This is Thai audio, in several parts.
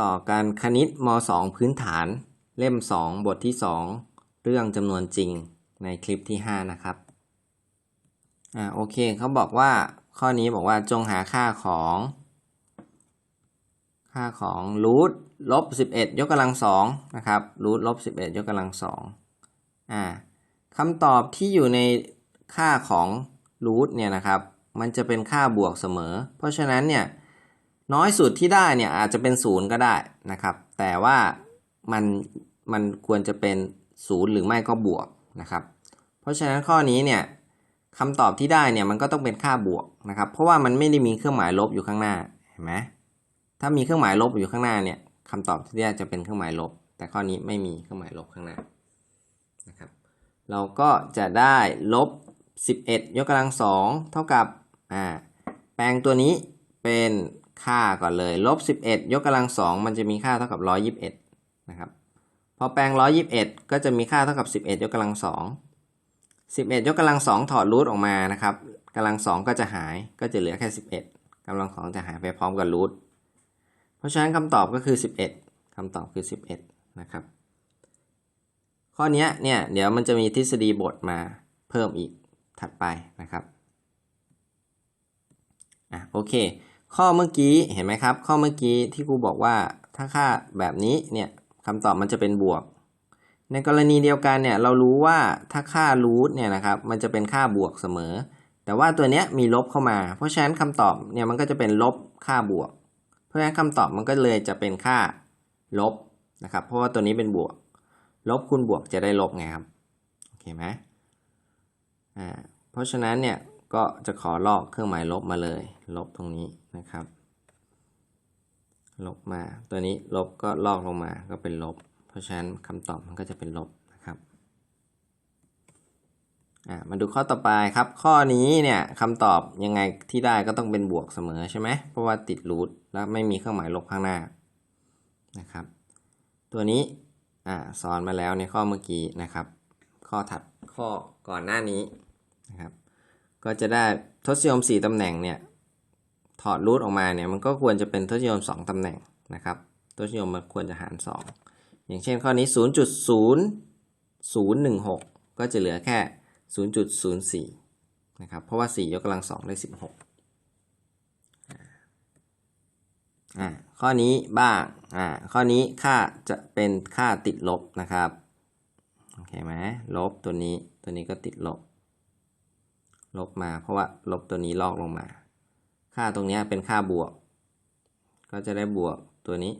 ต่อการคณิตม 2 พื้นฐาน เล่ม 2 บทที่ 2 เรื่องจำนวนจริงในคลิปที่ 5 นะครับ อ่าโอเคเขาบอกว่าข้อนี้บอกว่าจงหาค่าของ ค่าของรูทลบ11 ยกกำลังสองนะครับรูทลบ11 ยกกำลังสองอ่าคำตอบที่อยู่ในค่าของรูทเนี่ยนะครับ มันจะเป็นค่าบวกเสมอ เพราะฉะนั้นเนี่ย น้อยสุดที่ได้เนี่ยอาจจะเป็นศูนย์ก็ได้นะครับ แต่ว่ามันมันควรจะเป็นศูนย์หรือไม่ก็บวกนะครับ เพราะฉะนั้นข้อนี้เนี่ยคำตอบที่ได้เนี่ยมันก็ต้องเป็นค่าบวกนะครับ เพราะว่ามันไม่ได้มีเครื่องหมายลบอยู่ข้างหน้าเห็นไหมถ้ามีเครื่องหมายลบอยู่ข้างหน้าเนี่ยคำตอบที่ได้จะเป็นเครื่องหมายลบ แต่ข้อนี้ไม่มีเครื่องหมายลบข้างหน้านะครับ เราก็จะได้ลบ 11 ยกกำลังสองเท่ากับอ่าแปลงตัวนี้เป็น ค่าก่อนเลยลบ 11 ยกกำลังสองมันจะมีค่าเท่ากับ 121 นะครับ พอแปลง 121 ก็จะมีค่าเท่ากับ 11 ยกกำลังสอง11 ยกกำลังสองถอดรูทออกมานะครับกำลังสองก็จะหายก็จะเหลือแค่ 11กำลังสองจะหายไปพร้อมกับรูทเพราะฉะนั้นคำตอบก็คือ 11คำตอบคือ 11 นะครับ ข้อนี้เนี่ยเดี๋ยวมันจะมีทฤษฎีบทมาเพิ่มอีกถัดไปนะครับอะโอเค ข้อเมื่อกี้เห็นไหมครับ ข้อเมื่อกี้ที่ครูบอกว่าถ้าค่าแบบนี้เนี่ยคำตอบมันจะเป็นบวก ในกรณีเดียวกันเนี่ยเรารู้ว่าถ้าค่ารูทเนี่ยนะครับมันจะเป็นค่าบวกเสมอ แต่ว่าตัวเนี้ยมีลบเข้ามา เพราะฉะนั้นคำตอบเนี่ยมันก็จะเป็นลบค่าบวก เพราะฉะนั้นคำตอบมันก็เลยจะเป็นค่าลบนะครับ เพราะว่าตัวนี้เป็นบวก ลบคูณบวกจะได้ลบไงครับโอเคไหมอ่าเพราะฉะนั้นเนี่ย ก็จะขอลอกเครื่องหมายลบมาเลย ลบตรงนี้นะครับ ลบมา ตัวนี้ลบก็ลอกลงมาก็เป็นลบ เพราะฉะนั้นคำตอบมันก็จะเป็นลบนะครับอ่ามาดูข้อต่อไปครับ ข้อนี้เนี่ยคำตอบยังไงที่ได้ก็ต้องเป็นบวกเสมอใช่ไหมเพราะว่าติดรูทแล้วไม่มีเครื่องหมายลบข้างหน้านะครับ ตัวนี้อ่าสอนมาแล้วในข้อเมื่อกี้นะครับ ข้อถัดข้อก่อนหน้านี้นะครับ ก็จะได้ทศนิยม 4ตำแหน่งเนี่ยถอดรูทออกมาเนี่ยมันก็ควรจะเป็นทศนิยม 2ตำแหน่งนะครับทศนิยมมันควรจะหาร 2 อย่างเช่นข้อนี้ 0.0016 ก็จะเหลือแค่ 0.04 นะครับ เพราะว่า 4 ยกกำลัง 2 ได้ 16อ่าข้อนี้บ้างอ่าข้อนี้ค่าจะเป็นค่าติดลบนะครับ โอเคไหมลบตัวนี้ตัวนี้ก็ติดลบ ลบมาเพราะว่าลบตัวนี้ลอกลงมา ค่าตรงนี้เป็นค่าบวก ก็จะได้บวกตัวนี้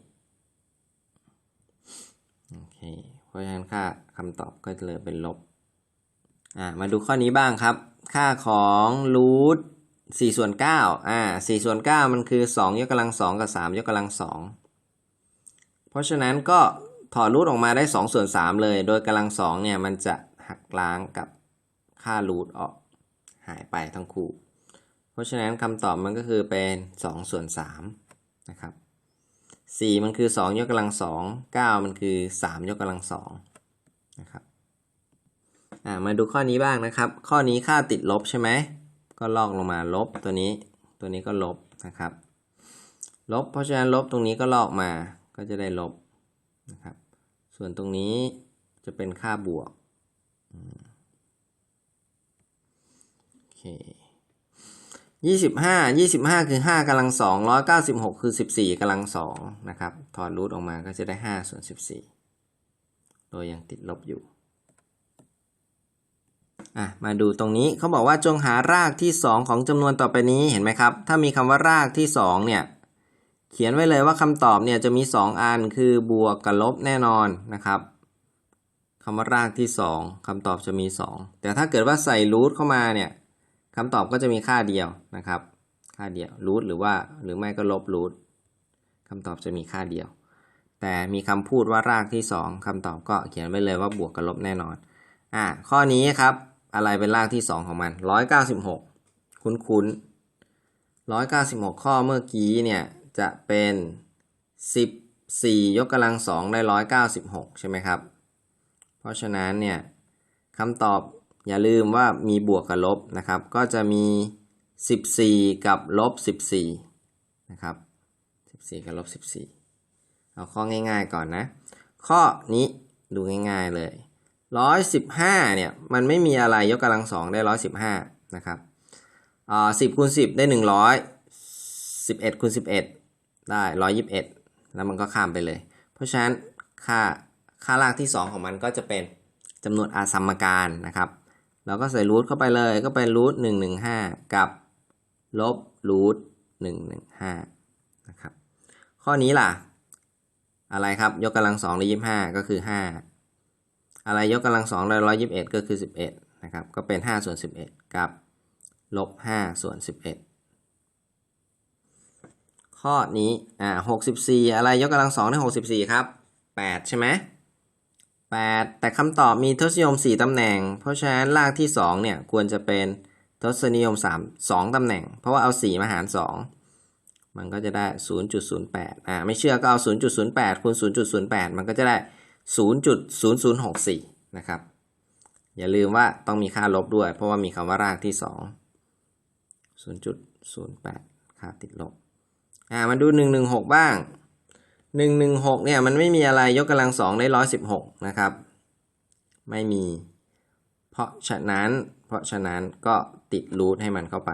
โอเคเพราะฉะนั้นค่าคำตอบก็เลยเป็นลบอ่ามาดูข้อนี้บ้างครับ ค่าของรูท4ส่วน9อ่า4ส่วน9มันคือ2ยกกำลัง2กับ3ยกกำลัง2เพราะฉะนั้นก็ถอดรูทออกมาได้2ส่วน3เลย โดยกำลัง2เนี่ยมันจะหักล้างกับค่ารูทออก หายไปทั้งคู่ เพราะฉะนั้นคำตอบมันก็คือเป็น2ส่วน3นะครับ4มันคือ 2 ยกกำลัง 2 9 มันคือ 3 ยกกำลัง2นะครับมาดูข้อนี้บ้างนะครับ ข้อนี้ค่าติดลบใช่ไหม ก็ลอกลงมาลบตัวนี้ ตัวนี้ก็ลบนะครับ ลบ เพราะฉะนั้นลบตรงนี้ก็ลอกมา ก็จะได้ลบนะครับ ส่วนตรงนี้จะเป็นค่าบวก ยี่สิบห้ายี่สิบห้าคือห้ากำลังสองร้อยเก้าสิบหกคือสิบสี่กำลังสองนะครับ ถอดรูทออกมาก็จะได้ห้าส่วนสิบสี่โดยยังติดลบอยู่อะมาดูตรงนี้เขาบอกว่าจงหารากที่ 2 ของจำนวนต่อไปนี้เห็นไหมครับ ถ้ามีคำว่ารากที่2เนี่ยเขียนไว้เลยว่าคำตอบเนี่ยจะมี 2 อันคือบวกกับลบแน่นอนนะครับคำว่ารากที่ 2คำตอบจะมี 2 แต่ถ้าเกิดว่าใส่รูทเข้ามาเนี่ย คำตอบก็จะมีค่าเดียวนะครับ ค่าเดียวรูทหรือว่าหรือไม่ก็ลบรูทคำตอบจะมีค่าเดียว แต่มีคำพูดว่ารากที่ 2คำตอบก็เขียนไว้เลยว่าบวกกับลบแน่นอน อะข้อนี้ครับ อะไรเป็นรากที่ 2 ของมัน 196 คุ้นคุ้น196 ข้อเมื่อกี้เนี่ยจะเป็น 14 ยกกำลัง2ได้ 196 ใช่ไหมครับ เพราะฉะนั้นเนี่ยคำตอบ อย่าลืมว่ามีบวกกับลบนะครับ ก็จะมี 14 กับลบ 14 นะครับ 14 กับลบ 14 เอาข้อง่ายๆก่อนนะ ข้อนี้ดูง่ายๆเลยร้อยสิบห้าเนี่ย มันไม่มีอะไรยกกำลังสองได้ร้อยสิบห้านะครับอ่าสิบคูณสิบได้หนึ่งร้อยสิบเอ็ดคูณสิบเอ็ดได้ร้อยยิบเอ็ดแล้วมันก็ข้ามไปเลย เพราะฉะนั้นค่าค่ารากที่สองของมันก็จะเป็นจำนวนอาสมการนะครับ เราก็ใส่รูทเข้าไปเลยก็เป็นรูทหนึ่งหนึ่งห้ากับลบรูทหนึ่งหนึ่งห้านะครับ ข้อนี้ล่ะ อะไรครับยกกำลังสองได้ยี่ห้าก็คือห้าอะไรยกกำลังสองได้ร้อยยิบเอ็ดก็คือสิบเอ็ดนะครับ ก็เป็นห้าส่วนสิบเอ็ดกับลบห้าส่วนสิบเอ็ดข้อนี้อ่าหกสิบสี่อะไรยกกำลังสองได้หกสิบสี่ครับแปดใช่ไหม แปดแต่คำตอบมีทศนิยมสี่ตำแหน่ง เพราะฉะนั้นรากที่สองเนี่ย ควรจะเป็นทศนิยมสามสองตำแหน่ง เพราะว่าเอาสี่มาหารสองมันก็จะได้ 0.08 อ่า ไม่เชื่อก็เอา 0.08 คูณ 0.08 มันก็จะได้ 0.0064 นะครับ อย่าลืมว่าต้องมีค่าลบด้วย เพราะว่ามีคำว่ารากที่ 2 0.08 ค่าติดลบ อ่า มาดู 116 บ้าง 116เนี่ยมันไม่มีอะไรยกกำลัง2ได้116นะครับ ไม่มี เพราะฉะนั้น เพราะฉะนั้นก็ติดรูทให้มันเข้าไป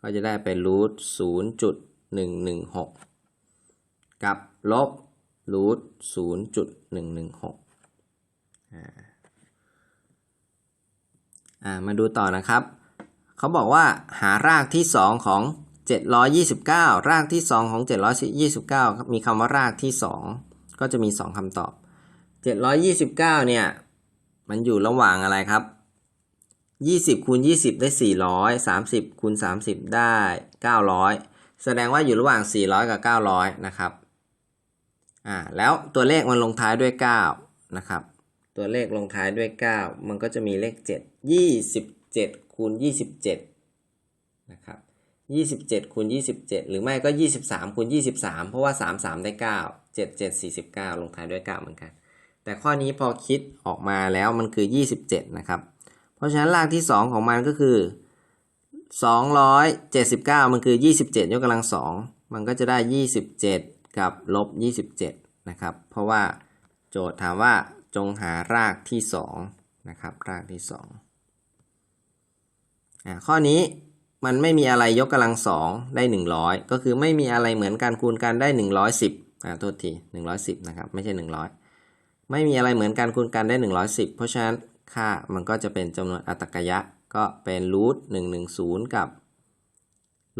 ก็จะได้เป็นรูทศูนย์จุดหนึ่งหนึ่งหกกับลบรูทศูนย์จุดหนึ่งหนึ่งหกอ่ามาดูต่อนะครับ เขาบอกว่าหารากที่2ของ 729 รากที่ 2 ของ 729ครับมีคำว่ารากที่ 2 ก็จะมี 2คำตอบ 729 เนี่ย มันอยู่ระหว่างอะไรครับ 20คูณ20 ได้ 400 30คูณ30 ได้ 900 แสดงว่าอยู่ระหว่าง 400 กับ 900 นะครับ อ่า แล้วตัวเลขมันลงท้ายด้วย 9 นะครับ ตัวเลขลงท้ายด้วย 9 มันก็จะมีเลข 7 27คูณ27 นะครับ 27คูณ27 หรือไม่ก็ 23คูณ23 เพราะว่า 33 ได้ 9 77 49 ลงท้ายด้วย 9 เหมือนกัน แต่ข้อนี้พอคิดออกมาแล้วมันคือ 27 นะครับ เพราะฉะนั้นรากที่ 2 ของมันก็คือ 279 มันคือ 27 ยกกำลัง 2 มันก็จะได้ 27 กับลบ 27 นะครับ เพราะว่าโจทย์ถามว่าจงหารากที่ 2 นะครับ รากที่ 2 อ่า ข้อนี้ มันไม่มีอะไรยกกำลัง2ได้ 100 ก็คือไม่มีอะไรเหมือนกันคูณกันได้ 110อ่าโทษที110นะครับไม่ใช่ 100 ไม่มีอะไรเหมือนกันคูณกันได้ 110 เพราะฉะนั้นค่ามันก็จะเป็นจำนวนอัตกยะก็เป็นรูท110 กับ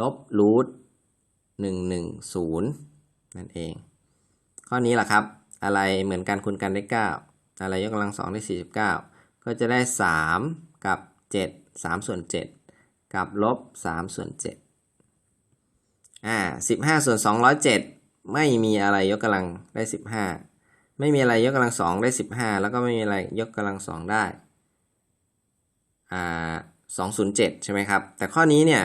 ลบรูท110 นั่นเอง ข้อนี้แหละครับ อะไรเหมือนกันคูณกันได้ 9 อะไรยกกำลัง2ได้ 49 ก็จะได้ 3 กับ 7 3 ส่วน 7 กับลบ3ส่วน7อ่า15ส่วน207 ไม่มีอะไรยกกำลังได้ 15 ไม่มีอะไรยกกำลัง 2 ได้ 15 แล้วก็ไม่มีอะไรยกกำลัง 2 ได้อ่า207 ใช่ไหมครับ แต่ข้อนี้เนี่ย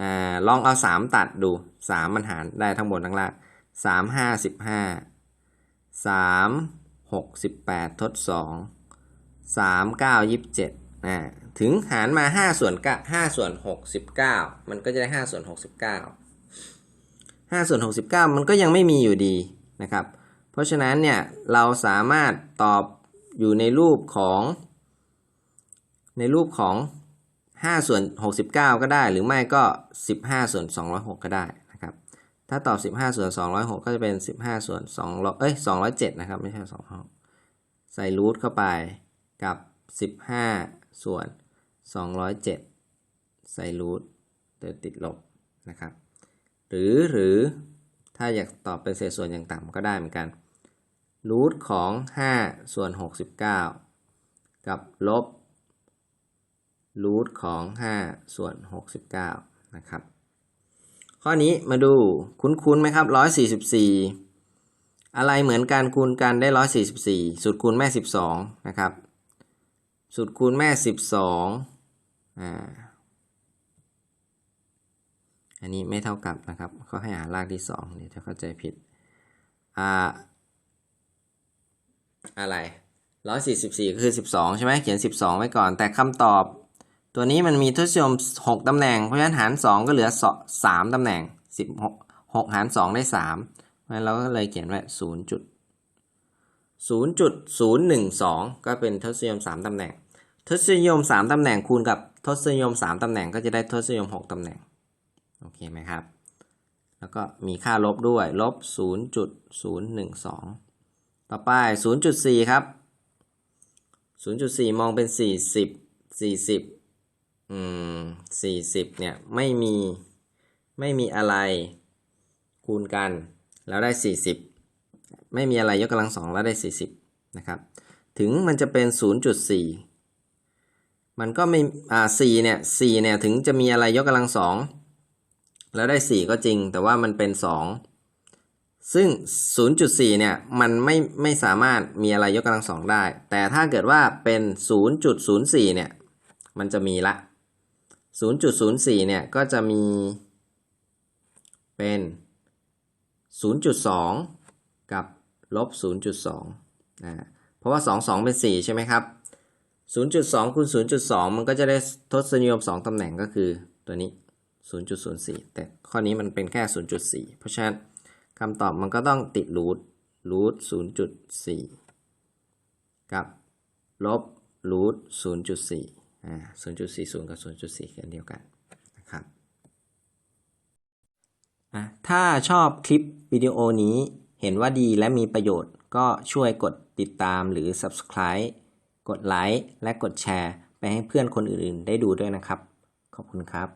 อ่าลองเอา 3 ตัดดู 3 มันหารได้ทั้งบนทั้งล่าง3 5 15 3 6 18 ทด 2 3 9 27อ่า ถึงหารมา 5 ส่วน9 5ส่วน 69 มันก็จะได้ 5 ส่วน 69 5 ส่วน 69 มันก็ยังไม่มีอยู่ดีนะครับ เพราะฉะนั้นเนี่ยเราสามารถตอบอยู่ในรูปของ ในรูปของ 5 ส่วน 69 ก็ได้ หรือไม่ก็ 15 ส่วน 206 ก็ได้นะครับ ถ้าตอบ 15 ส่วน 206 ก็จะเป็น 15 ส่วน2เอ้ย 207 นะครับ ไม่ใช่2ใส่รูทเข้าไปกับ 15 ส่วน 207ใส่รูทโดยติดลบนะครับ หรือหรือถ้าอยากตอบเป็นเศษส่วนอย่างต่ำก็ได้เหมือนกันรูทของ 5 ส่วน 69 กับลบรูทของ 5 ส่วน 69 นะครับ ข้อนี้มาดูคุ้นๆไหมครับ 144 อะไรเหมือนการคูณกันได้ 144 สูตรคูณแม่ 12 นะครับ สูตรคูณแม่ 12 อ่า อันนี้ไม่เท่ากับนะครับเขาให้หารากที่2เดี๋ยวจะเข้าใจผิด อ่า อะไร144ก็คือ12ใช่ไหมเขียน12ไว้ก่อน แต่คำตอบ ตัวนี้มันมีทศนิยม6ตำแหน่ง เพราะฉะนั้นหาร2ก็เหลือ3ตำแหน่ง16 6หกหาร2ได้3เพราะฉะนั้นเราก็เลยเขียนไว้ศูนย์จุดศูนย์จุดศูนย์หนึ่งสองก็เป็นทศนิยมสามตำแหน่ง ทศนิยมสามตำแหน่งคูณกับ ทศนิยมสามตำแหน่งก็จะได้ทศนิยมหกตำแหน่ง โอเคไหมครับ แล้วก็มีค่าลบด้วยลบศูนย์จุดศูนย์หนึ่งสองต่อไปศูนย์จุดสี่ครับศูนย์จุดสี่มองเป็นสี่สิบสี่สิบอืมสี่สิบเนี่ย ไม่มี ไม่มีอะไรคูณกัน แล้วได้สี่สิบไม่มีอะไรยกกำลังสองแล้วได้สี่สิบนะครับ ถึงมันจะเป็น 0.4 มันก็ไม่อ่า4เนี่ย4เนี่ยถึงจะมีอะไรยกกำลังสองแล้วได้4ก็จริง แต่ว่ามันเป็น2ซึ่ง 0.4 เนี่ย มันไม่ไม่สามารถมีอะไรยกกำลังสองได้ แต่ถ้าเกิดว่าเป็น 0.04 เนี่ย มันจะมีละ 0.04 เนี่ย ก็จะมีเป็น 0.2 กับลบ 0.2 นะ เพราะว่า 2 2 เป็น 4 ใช่ไหมครับ 0.2คูณ0.2 มันก็จะได้ทศนิยม 2ตำแหน่งก็คือตัวนี้ 0.04 แต่ข้อนี้มันเป็นแค่ 0.4 เพราะฉะนั้นคำตอบมันก็ต้องติดรูทรูท0.4 กับลบรูท0.4อ่า0.40 กับ 0.4กันเดียวกันนะครับอะถ้าชอบคลิปวิดีโอนี้เห็นว่าดีและมีประโยชน์ก็ช่วยกดติดตามหรือ Subscribe กดไลค์และกดแชร์ ไปให้เพื่อนคนอื่นๆ ได้ดูด้วยนะครับ ขอบคุณครับ